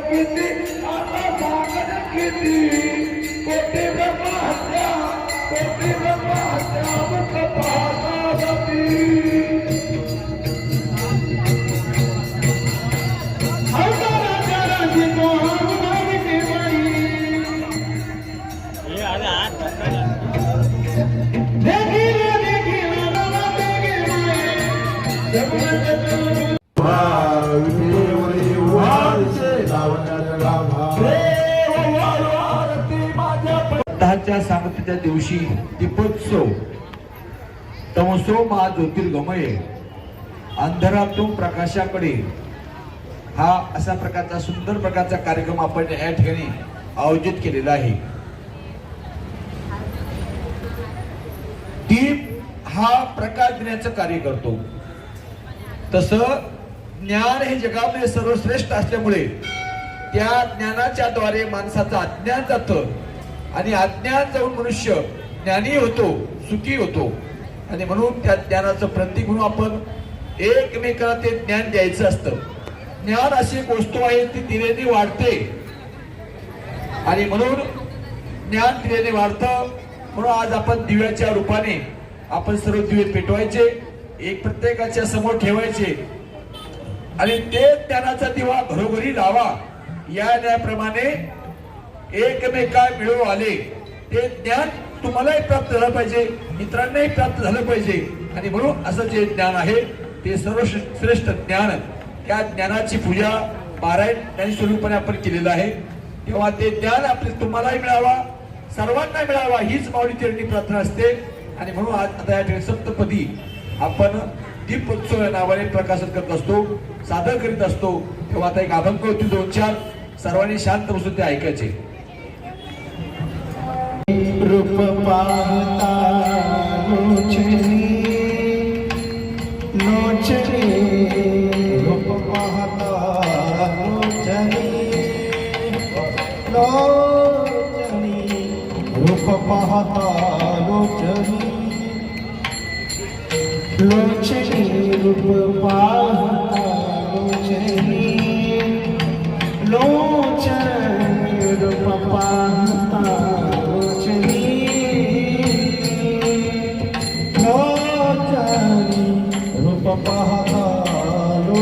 ਕੀਤੀ ਆਤਾ ਸਾਗਰ ਕੀਤੀ। ਕੋਟੇ ਬ੍ਰਹਮਾ ਹੱਤਿਆ ਕੋਟੇ ਬ੍ਰਹਮਾ ਹੱਤਿਆ ਮੁਕਪਾਤਾ ਸਤੀ दीपोत्सव. तमसो मा ज्योतिर्गमय अंधारातून प्रकाशाकडे. हा अशा प्रकारचा सुंदर प्रकारचा कार्यक्रम आपण या ठिकाणी आयोजित केलेला आहे. दीप हा प्रकाश देण्याचं कार्य करतो. तस ज्ञान हे जगामध्ये सर्वश्रेष्ठ असल्यामुळे त्या ज्ञानाच्या द्वारे माणसाचं अज्ञान जातं आणि अज्ञान जाऊन मनुष्य ज्ञानी होतो सुखी होतो. आणि म्हणून त्या ज्ञानाचं प्रतीक म्हणून आपण एकमेकाला ते ज्ञान द्यायचं असतं. ज्ञान अशी एक वस्तू आहे ती दिलेली वाढते. आणि म्हणून ज्ञान दिलेले वाढतं. म्हणून आज आपण दिव्याच्या रूपाने आपण सर्व दिवे पेटवायचे एक प्रत्येकाच्या समोर ठेवायचे. आणि ते ज्ञानाचा दिवा घरोघरी लावा. या न्यायाप्रमाणे एकमेका मिळून आले. ते ज्ञान तुम्हालाही प्राप्त झालं पाहिजे मित्रांनाही प्राप्त झालं पाहिजे. आणि म्हणून असं जे ज्ञान आहे ते सर्व श्रेष्ठ ज्ञान. त्या ज्ञानाची पूजा पारायण ज्ञान स्वरूपाने आपण केलेलं आहे. तेव्हा ते ज्ञान आपले तुम्हालाही मिळावा सर्वांना मिळावा हीच माऊली चरणी प्रार्थना असते. आणि म्हणून आज आता या ठिकाणी सप्तपदी आपण दीपोत्सव या नावाने प्रकाशन करत असतो सादर करीत असतो. तेव्हा आता एक अभंग होती दोन चार. सर्वांनी शांत बसून ते ऐकायचे. કૃપ પાહતા નોચની નોચની કૃપ પાહતા નોચની નોચની કૃપ પાહતા નોચની લોચની રૂપ પાહતા લોચની લોચની રૂપ પાહતા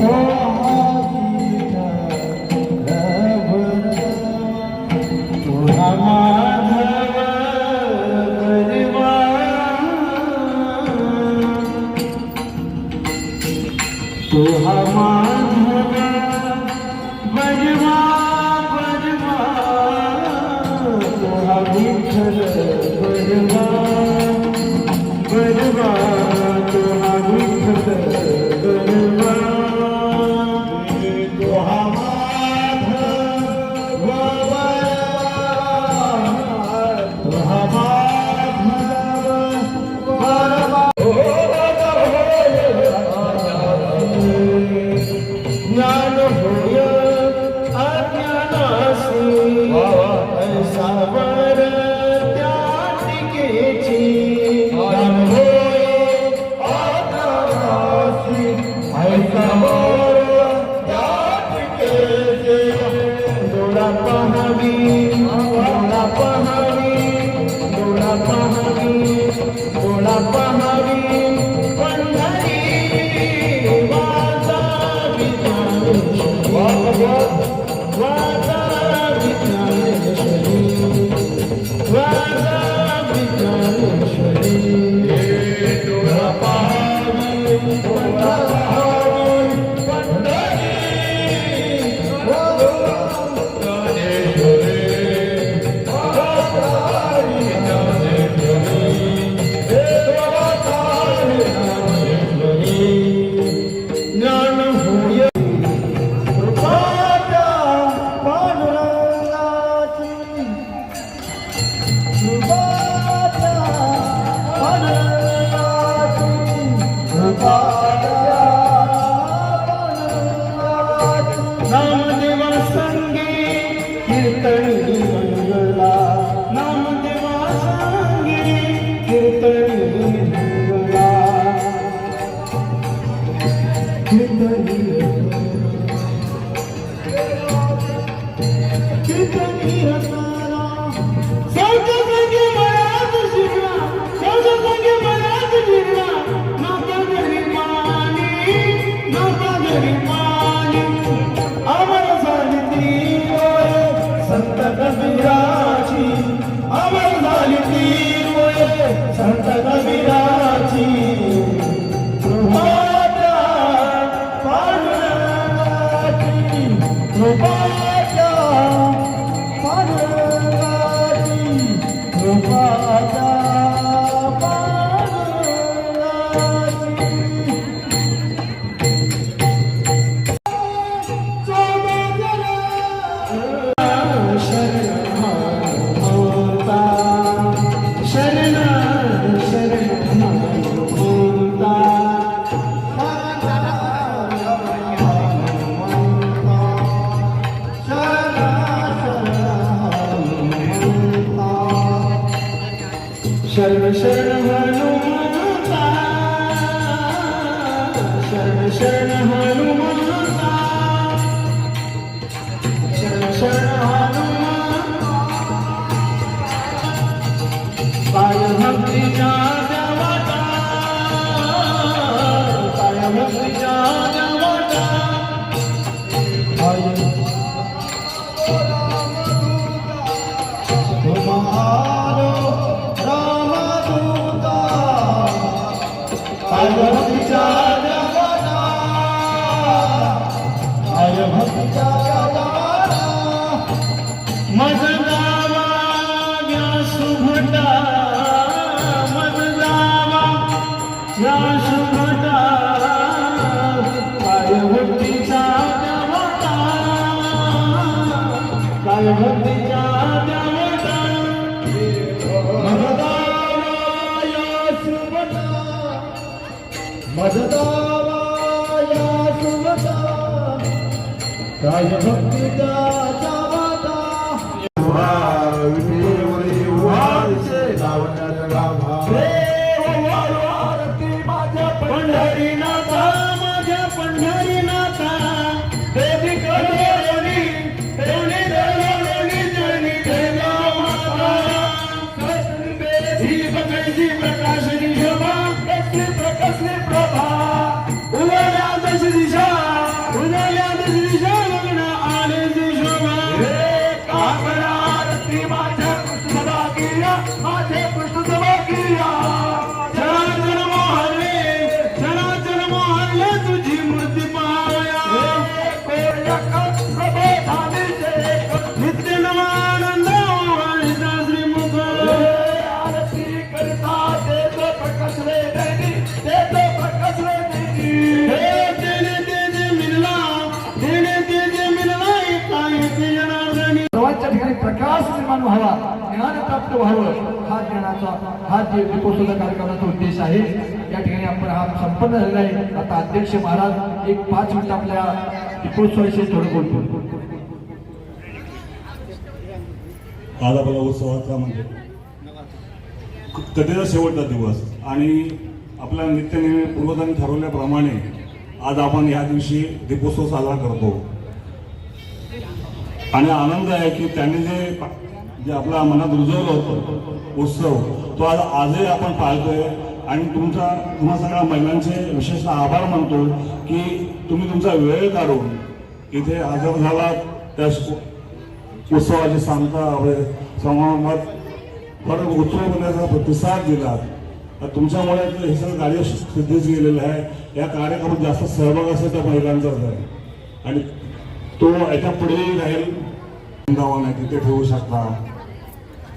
Oh. Wow. sharm sharm hanuma sharm sharm hanuma राजभक्तीचा निर्माण व्हावा ज्ञान प्राप्त व्हावं हा ज्ञानाचा हा जे दीपोत्सव कार्यक्रमाचा उद्देश आहे या ठिकाणी आपण हा संपन्न झालेला आहे. आता अध्यक्ष महाराज एक पाच मिनिट आपल्या दीपोत्सवाविषयी थोडं बोलतो आज आपला उत्सवाचा म्हणजे. कथेचा शेवटचा दिवस. आणि आपल्या नित्यनेहमी पूर्वजांनी ठरवल्याप्रमाणे आज आपण या दिवशी दीपोत्सव साजरा करतो. आणि आनंद आहे की त्यांनी जे जे आपल्या मनात रुजवलं होतं उत्सव तो आज आजही आपण पाळतोय आणि तुमचा तुम्हा सगळ्या महिलांचे विशेषतः आभार मानतो की तुम्ही तुमचा वेळ काढून इथे हजर झालात. त्या उत्सवाची सांगता समारंभात फार होण्याचा प्रतिसाद दिला तर तुमच्यामुळे हे सगळं कार्य सिद्धीच गेलेलं आहे. या कार्यक्रमात जास्त सहभाग असेल त्या महिलांचाच आहे आणि तो याच्या पुढेही राहील. वृंदावन आहे तिथे ठेवू शकता.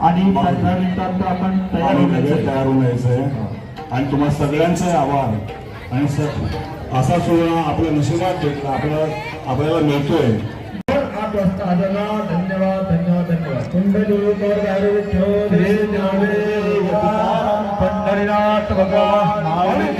आणि पंधरा मिनिटात आपण तयार तयार यायचंय आणि तुम्हा सगळ्यांचे आभार आणि असा सोहळा आपल्या नशिबात भेटला आपल्याला आपल्याला मिळतोय. आठ वाजता आलेला. धन्यवाद धन्यवाद धन्यवाद. पंढरीनाथ भगवान महाराज.